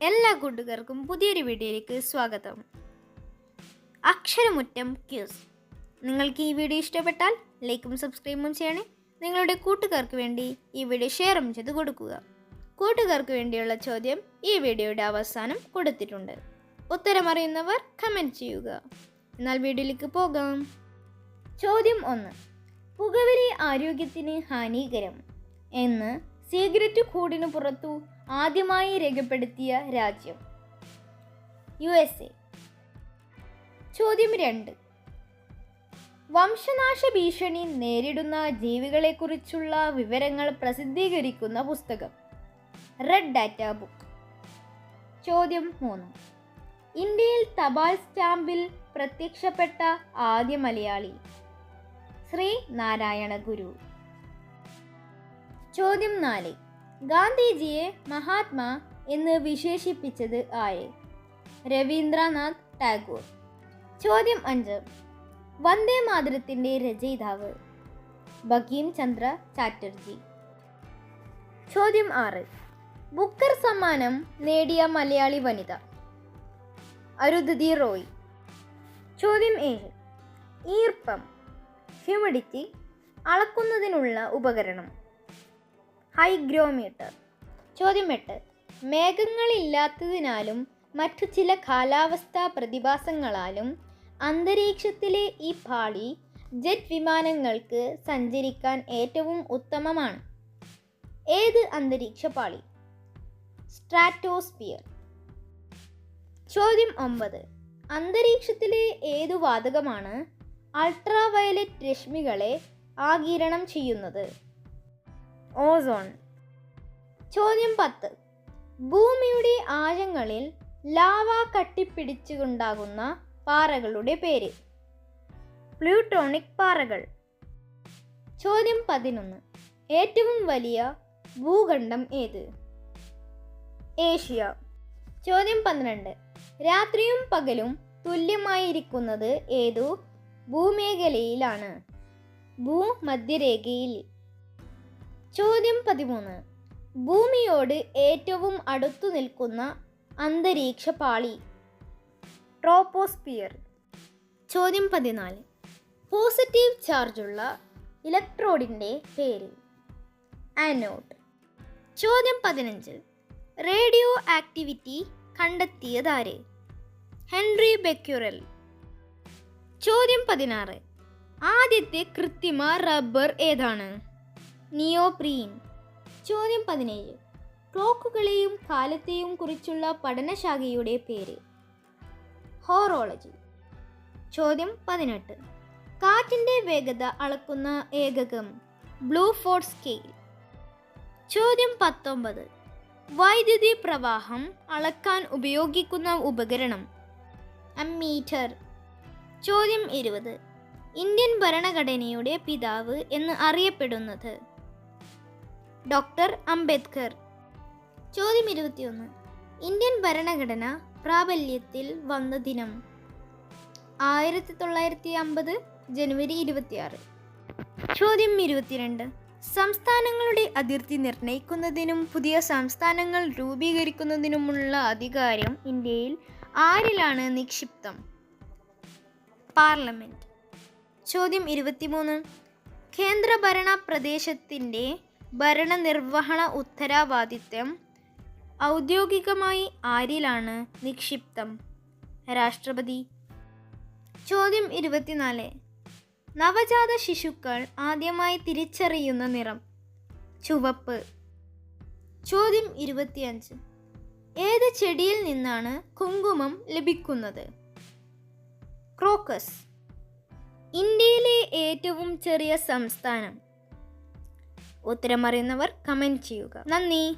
എല്ലാ കൂട്ടുകാർക്കും പുതിയൊരു വീഡിയോയിലേക്ക് സ്വാഗതം. അക്ഷരമുറ്റം ക്യൂസ്. നിങ്ങൾക്ക് ഈ വീഡിയോ ഇഷ്ടപ്പെട്ടാൽ ലൈക്കും സബ്സ്ക്രൈബും ചെയ്യണേ. നിങ്ങളുടെ കൂട്ടുകാർക്ക് വേണ്ടി ഈ വീഡിയോ ഷെയറും ചെയ്ത് കൊടുക്കുക. കൂട്ടുകാർക്ക് വേണ്ടിയുള്ള ചോദ്യം ഈ വീഡിയോയുടെ അവസാനം കൊടുത്തിട്ടുണ്ട്. ഉത്തരമറിയുന്നവർ കമന്റ് ചെയ്യുക. എന്നാൽ വീഡിയോയിലേക്ക് പോകാം. ചോദ്യം ഒന്ന്. പുകവലി ആരോഗ്യത്തിന് ഹാനികരം എന്ന് സിഗരറ്റ് കൂടിനു പുറത്തു ആദ്യമായി രേഖപ്പെടുത്തിയ രാജ്യം. U S A. ചോദ്യം രണ്ട്. വംശനാശ ഭീഷണി നേരിടുന്ന ജീവികളെക്കുറിച്ചുള്ള വിവരങ്ങൾ പ്രസിദ്ധീകരിക്കുന്ന പുസ്തകം. റെഡ് ഡാറ്റ ബുക്ക് ചോദ്യം മൂന്ന്. ഇന്ത്യയിൽ തപാൽ സ്റ്റാമ്പിൽ പ്രത്യക്ഷപ്പെട്ട ആദ്യ മലയാളി ശ്രീ നാരായണ ഗുരു ചോദ്യം നാല്. ഗാന്ധിജിയെ മഹാത്മാ എന്ന് വിശേഷിപ്പിച്ചത് ആര്? രവീന്ദ്രനാഥ് ടാഗോർ. ചോദ്യം അഞ്ച്. വന്ദേ മാതൃത്തിന്റെ രചയിതാവ് ബഗീം ചന്ദ്ര ചാറ്റർജി. ചോദ്യം ആറ്. ബുക്കർ സമ്മാനം നേടിയ മലയാളി വനിത അരുന്ധതി റോയ്. ചോദ്യം ഏഴ്. ഈർപ്പം ഹ്യൂമിഡിറ്റി അളക്കുന്നതിനുള്ള ഉപകരണം. ഹൈഗ്രോമീറ്റർ. ചോദ്യം എട്ട്. മേഘങ്ങളില്ലാത്തതിനാലും മറ്റു ചില കാലാവസ്ഥാ പ്രതിഭാസങ്ങളാലും അന്തരീക്ഷത്തിലെ ഈ പാളി ജെറ്റ് വിമാനങ്ങൾക്ക് സഞ്ചരിക്കാൻ ഏറ്റവും ഉത്തമമാണ്. ഏത് അന്തരീക്ഷ പാളി? സ്ട്രാറ്റോസ്പിയർ ചോദ്യം ഒമ്പത്. അന്തരീക്ഷത്തിലെ ഏതു വാതകമാണ് അൾട്രാവയലറ്റ് രശ്മികളെ ആകിരണം ചെയ്യുന്നത്? ഓസോൺ. ചോദ്യം പത്ത്. ഭൂമിയുടെ ആഴങ്ങളിൽ ലാവ കട്ടിപ്പിടിച്ചുണ്ടാകുന്ന പാറകളുടെ പേര്. പ്ലൂട്ടോണിക് പാറകൾ. ചോദ്യം പതിനൊന്ന്. ഏറ്റവും വലിയ ഭൂഖണ്ഡം ഏത്? ഏഷ്യ. ചോദ്യം പന്ത്രണ്ട്. രാത്രിയും പകലും തുല്യമായിരിക്കുന്നത് ഏതു ഭൂമേഖലയിലാണ്? ഭൂമധ്യരേഖയിൽ. ചോദ്യം പതിമൂന്ന്. ഭൂമിയോട് ഏറ്റവും അടുത്തു നിൽക്കുന്ന അന്തരീക്ഷ പാളി. ട്രോപ്പോസ്പിയർ ചോദ്യം പതിനാല്. പോസിറ്റീവ് ചാർജുള്ള ഇലക്ട്രോഡിന്റെ പേര്. ആനോഡ്. ചോദ്യം പതിനഞ്ച്. Radio activity കണ്ടെത്തിയതാര്? Henry Becquerel. ചോദ്യം പതിനാറ്. ആദ്യത്തെ കൃത്രിമ റബ്ബർ ഏതാണ്? നിയോപ്രീൻ. ചോദ്യം പതിനേഴ്. ക്ലോക്കുകളെയും കാലത്തെയും കുറിച്ചുള്ള പഠനശാഖയുടെ പേര്. ഹോറോളജി. ചോദ്യം പതിനെട്ട്. കാറ്റിന്റെ വേഗത അളക്കുന്ന ഏകകം. Blue fort scale. ചോദ്യം പത്തൊമ്പത്. വൈദ്യുതി പ്രവാഹം അളക്കാൻ ഉപയോഗിക്കുന്ന ഉപകരണം. അമ്മീറ്റർ ചോദ്യം ഇരുപത്. ഇന്ത്യൻ ഭരണഘടനയുടെ പിതാവ് എന്ന് അറിയപ്പെടുന്നത്. ഡോക്ടർ അംബേദ്കർ. ചോദ്യം ഇരുപത്തിയൊന്ന്. ഇന്ത്യൻ ഭരണഘടന പ്രാബല്യത്തിൽ വന്ന ദിനം. ആയിരത്തി തൊള്ളായിരത്തി അമ്പത് ജനുവരി ഇരുപത്തിയാറ്. ചോദ്യം ഇരുപത്തിരണ്ട്. സംസ്ഥാനങ്ങളുടെ അതിർത്തി നിർണയിക്കുന്നതിനും പുതിയ സംസ്ഥാനങ്ങൾ രൂപീകരിക്കുന്നതിനുമുള്ള അധികാരം ഇന്ത്യയിൽ ആരിലാണ് നിക്ഷിപ്തം? പാർലമെന്റ്. ചോദ്യം ഇരുപത്തിമൂന്ന്. കേന്ദ്രഭരണ പ്രദേശത്തിന്റെ ഭരണനിർവഹണ ഉത്തരവാദിത്വം ഔദ്യോഗികമായി ആരിലാണ് നിക്ഷിപ്തം? രാഷ്ട്രപതി. ചോദ്യം ഇരുപത്തിനാല്. നവജാത ശിശുക്കൾ ആദ്യമായി തിരിച്ചറിയുന്ന നിറം. ചുവപ്പ്. ചോദ്യം ഇരുപത്തിയഞ്ച്. ഏത് ചെടിയിൽ നിന്നാണ് കുങ്കുമം ലഭിക്കുന്നത്? ക്രോക്കസ്. ഇന്ത്യയിലെ ഏറ്റവും ചെറിയ സംസ്ഥാനം. ഉത്തരമറിയുന്നവർ കമന്റ് ചെയ്യുക. നന്ദി.